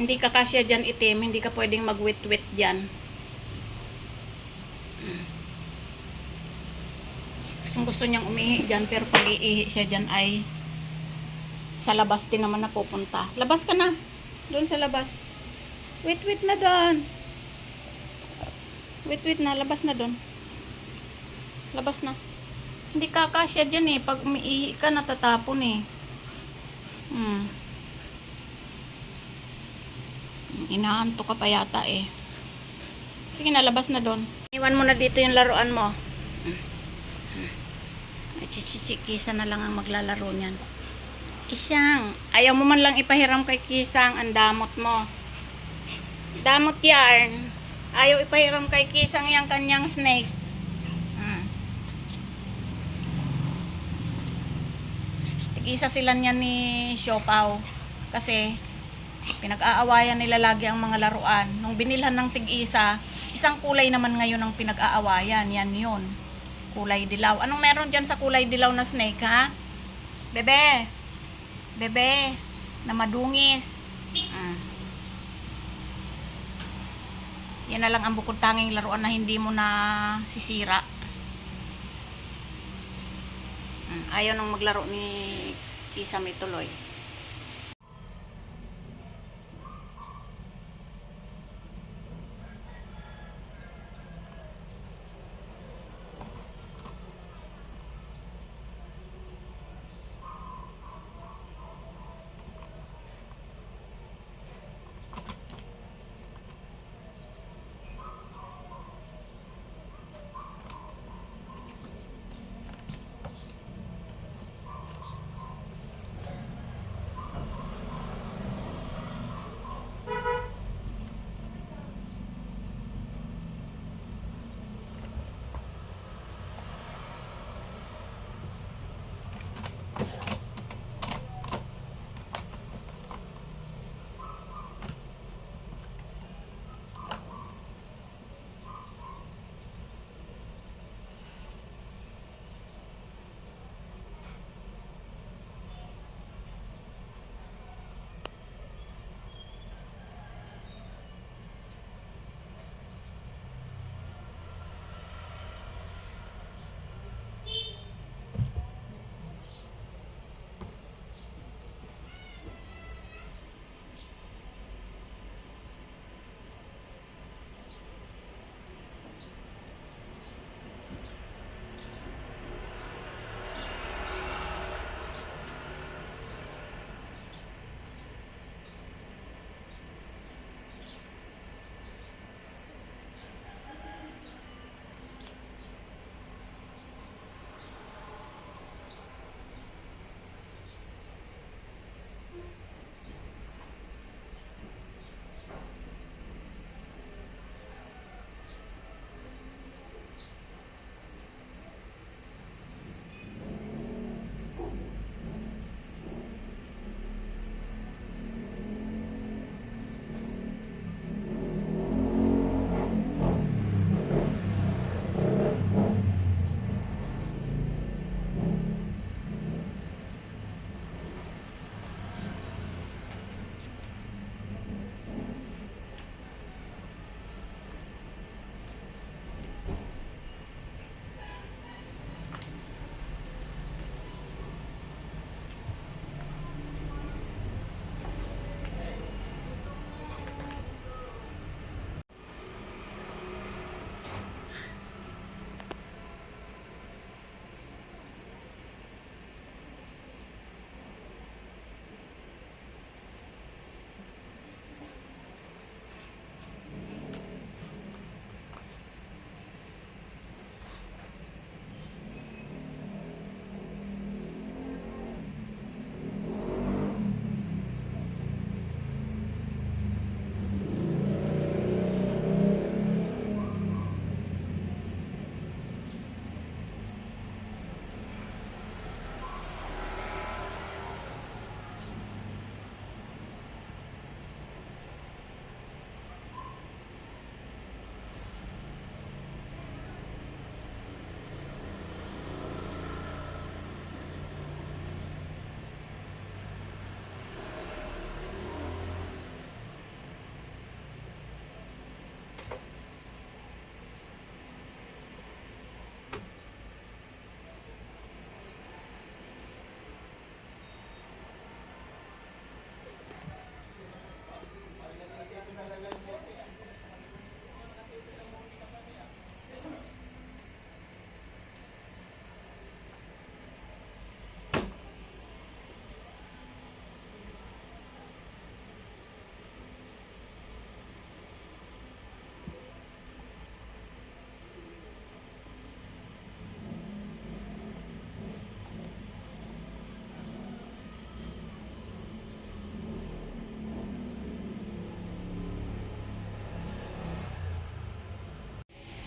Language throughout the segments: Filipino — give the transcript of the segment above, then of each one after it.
Hindi ka kasya dyan itim, hindi ka pwedeng mag-wit-wit dyan. Gustong gusto niyang umihi dyan, pero pag iihi siya dyan ay sa labas din naman na pupunta. Labas ka na. Doon sa labas. Wait-wait na doon. Wait-wait na. Labas na doon. Labas na. Hindi kakasya dyan eh. Pag umiihi ka, natatapon eh. Hmm. Inaanto ka pa yata eh. Sige na, labas na doon. Iwan mo na dito yung laruan mo. Chichichikisa na lang ang maglalaro niyan. Isyang, ayaw mo man lang ipahiram kay Kisang ang damot mo. Damot yarn. Ayaw ipahiram kay Kisang yung kanyang snake. Hmm. Tig-isa sila niyan ni Siopaw. Kasi pinag-aawayan nila lagi ang mga laruan. Nung binilhan ng tig-isa, isang kulay naman ngayon ang pinag-aawayan. Yan yun. Kulay dilaw. Anong meron dyan sa kulay dilaw na snake, ha? Bebe! Bebe! Na madungis. Mm. Yan na lang ang bukod tanging laruan na hindi mo na sisira. Mm. Ayaw nang maglaro ni Kisame tuloy.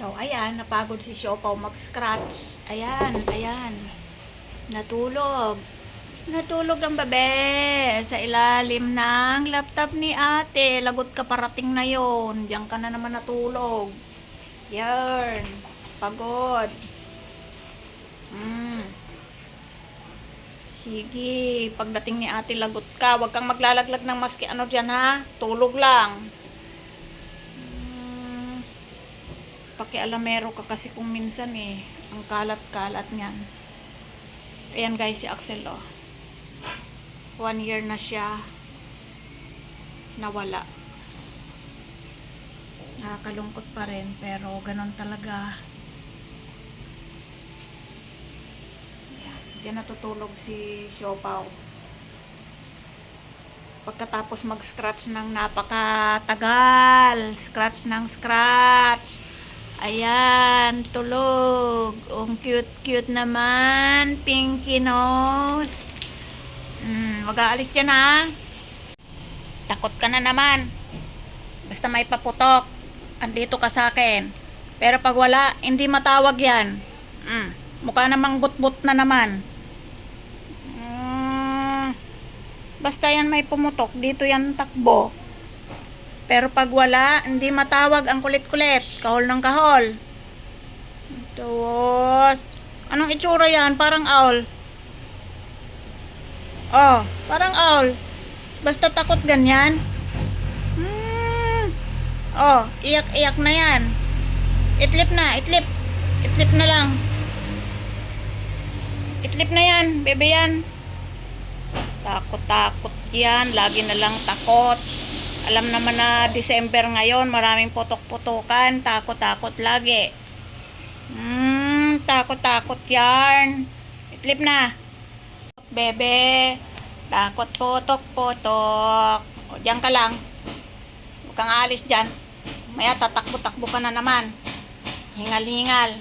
So, ayan, napagod si Siopaw mag-scratch. Ayan, ayan. Natulog. Natulog ang babe sa ilalim ng laptop ni ate. Lagot ka parating na yon. Diyan ka na naman natulog. Yan. Pagod. Mm. Sige, pagdating ni ate lagot ka. Huwag kang maglalaglag ng maski ano dyan ha. Tulog lang. Pakialamero ka kasi kung minsan eh. Ang kalat-kalat niyan. Ayan guys, si Axel oh. One year na siya nawala. Nakakalungkot pa rin, pero ganun talaga. Ayan, Diyan natutulog si Siopaw. Pagkatapos mag-scratch ng napakatagal. Scratch ng scratch. Ayan, tulog. Ang cute-cute naman. Pinky nose. Mm, mag-aalis yan ha. Takot ka na naman. Basta may paputok. Andito ka sa akin. Pero pag wala, hindi matawag yan. Mm, mukha namang but-but na naman. Mm, basta yan may pumutok. Dito yan takbo. Pero pag wala, hindi matawag ang kulit-kulit. Kahol ng kahol. Tapos, anong itsura yan? Parang owl. Oh, parang owl. Basta takot ganyan. Hmm. Oh, iyak-iyak na yan. Itlip na, itlip. Itlip na lang. Itlip na yan, bebe yan. Takot-takot yan. Lagi na lang takot. Alam naman na December ngayon, maraming putok-putukan. Takot-takot lagi. Hmm, takot-takot yan. Itlip na. Bebe, takot putok-putok. O, diyan ka lang. Huwag kang alis dyan. Maya tatakbo-takbo ka na naman. Hingal-hingal.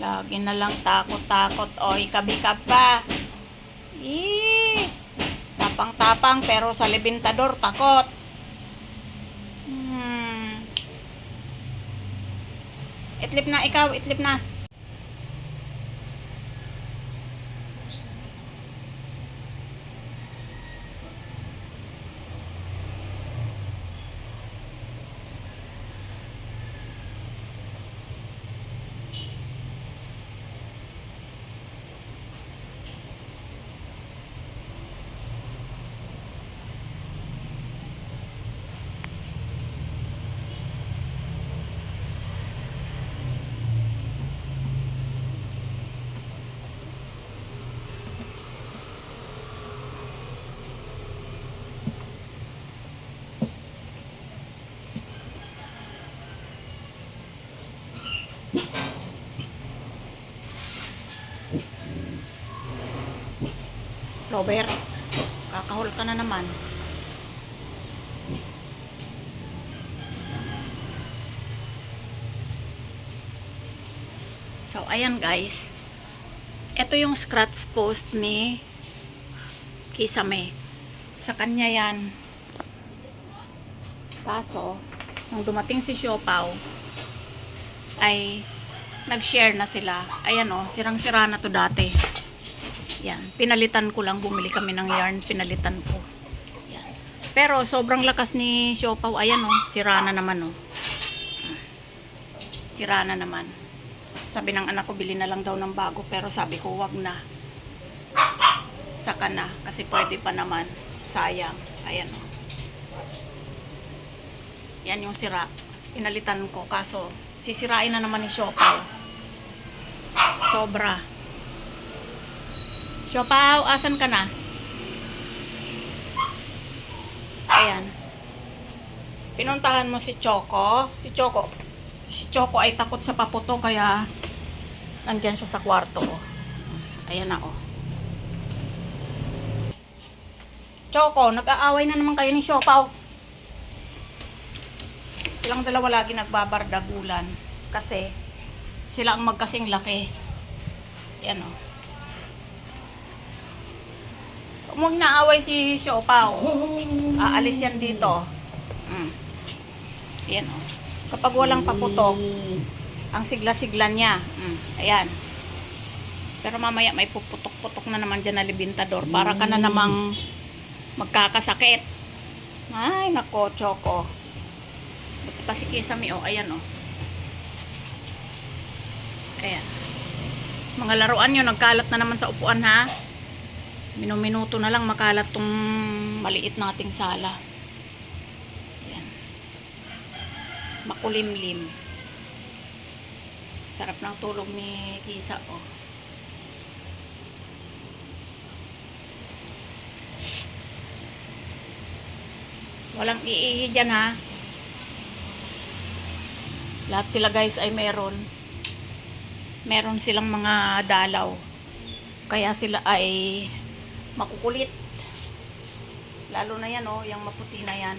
Lagi na lang takot-takot. O, ikabikab pa. Ih, tapang-tapang pero sa libintador takot. Hmm. Itlip na ikaw, itlip na. Robert, kakahol ka na naman. So, ayan guys. Ito yung scratch post ni Kisame. Sa kanya yan. Kaso, nung dumating si Siopaw, ay nag-share na sila. Ayan o, sirang-sira na to dati. Yan, pinalitan ko lang, bumili kami ng yarn, pinalitan ko. Yan. Pero sobrang lakas ni Siopaw, ayan o, sira na naman o. Sira na naman. Sabi ng anak ko, bili na lang daw ng bago, pero sabi ko, wag na. Saka na, kasi pwede pa naman. Sayang. Ayan o. Yan yung sira. Pinalitan ko, kaso sisirain na naman ni Siopaw. Sobra. Siopaw, asan ka na? Ayan. Pinuntahan mo si Choco. Si Choco. Si Choco ay takot sa paputo kaya nandyan siya sa kwarto. oh. Ayan na oh. Choco, nag-aaway na naman kayo ni Siopaw. Silang dalawa lagi nagbabardagulan. Kasi sila ang magkasing laki. Yan oh. Huwag naaway si Siopaw. Aalis yan dito. Mm. Yan oh. Kapag walang paputok, ang sigla-sigla niya. Mm, ayan. Pero mamaya may puputok-putok na naman dyan na libintador. Para ka na namang magkakasakit. Ay, nako, Choco. Buti pa si Kisame, oh. Ayan, oh. Ayan. Mga laruan nyo, nagkalat na naman sa upuan, ha? Minuminuto na lang makalat tong maliit nating sala. Ayan. Makulimlim. Sarap ng tulog ni Kisa, oh. Walang iihi dyan, ha? Lahat sila, guys, ay meron. Meron silang mga dalaw. Kaya sila ay makukulit. Lalo na yan, oh, yung maputi na yan.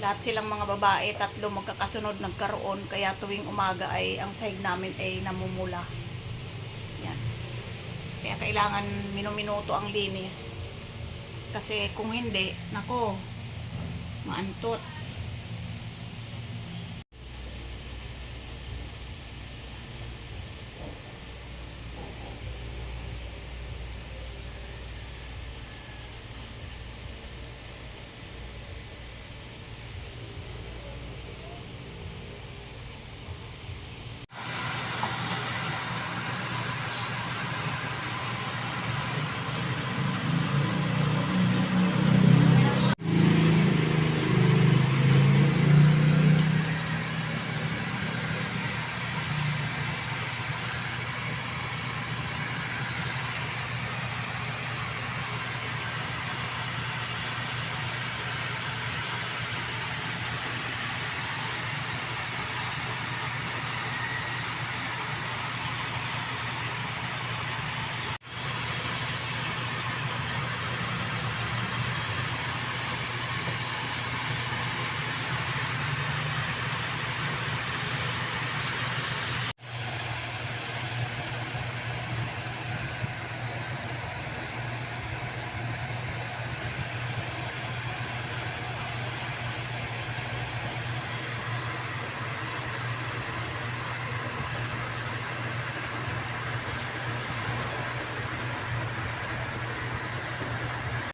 Lahat silang mga babae, tatlo magkakasunod nagkaroon. Kaya tuwing umaga ay ang sahig namin ay namumula. Yan. Kaya kailangan minuminuto ang linis. Kasi kung hindi, nako, maantot.